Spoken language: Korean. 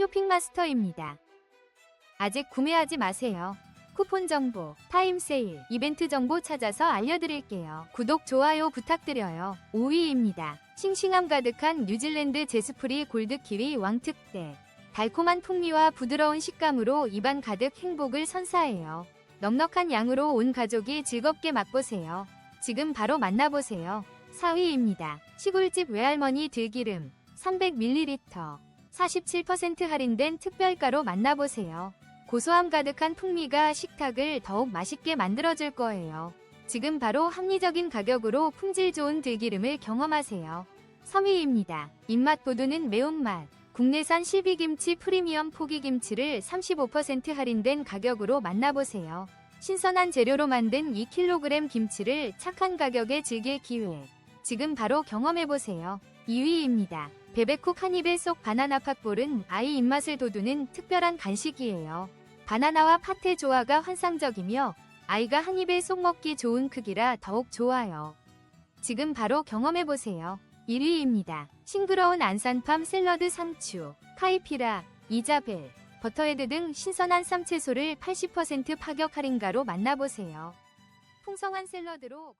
쇼핑마스터입니다. 아직 구매하지 마세요. 쿠폰 정보, 타임 세일, 이벤트 정보 찾아서 알려드릴게요. 구독, 좋아요 부탁드려요. 5위입니다. 싱싱함 가득한 뉴질랜드 제스프리 골드 키위 왕특대. 달콤한 풍미와 부드러운 식감으로 입안 가득 행복을 선사해요. 넉넉한 양으로 온 가족이 즐겁게 맛보세요. 지금 바로 만나보세요. 4위입니다. 시골집 외할머니 들기름 300ml 47% 할인된 특별가로 만나보세요. 고소함 가득한 풍미가 식탁을 더욱 맛있게 만들어줄 거예요. 지금 바로 합리적인 가격으로 품질 좋은 들기름을 경험하세요. 3위입니다. 입맛 돋우는 매운맛. 국내산 실비김치 프리미엄 포기김치를 35% 할인된 가격으로 만나보세요. 신선한 재료로 만든 2kg 김치를 착한 가격에 즐길 기회. 지금 바로 경험해보세요. 2위입니다. 베베쿡 한 입에 쏙 바나나 팥볼은 아이 입맛을 돋우는 특별한 간식이에요. 바나나와 팥의 조화가 환상적이며 아이가 한 입에 쏙 먹기 좋은 크기라 더욱 좋아요. 지금 바로 경험해보세요. 1위입니다. 싱그러운 안산팜 샐러드 상추, 카이피라, 이자벨, 버터헤드 등 신선한 쌈채소를 80% 파격 할인가로 만나보세요. 풍성한 샐러드로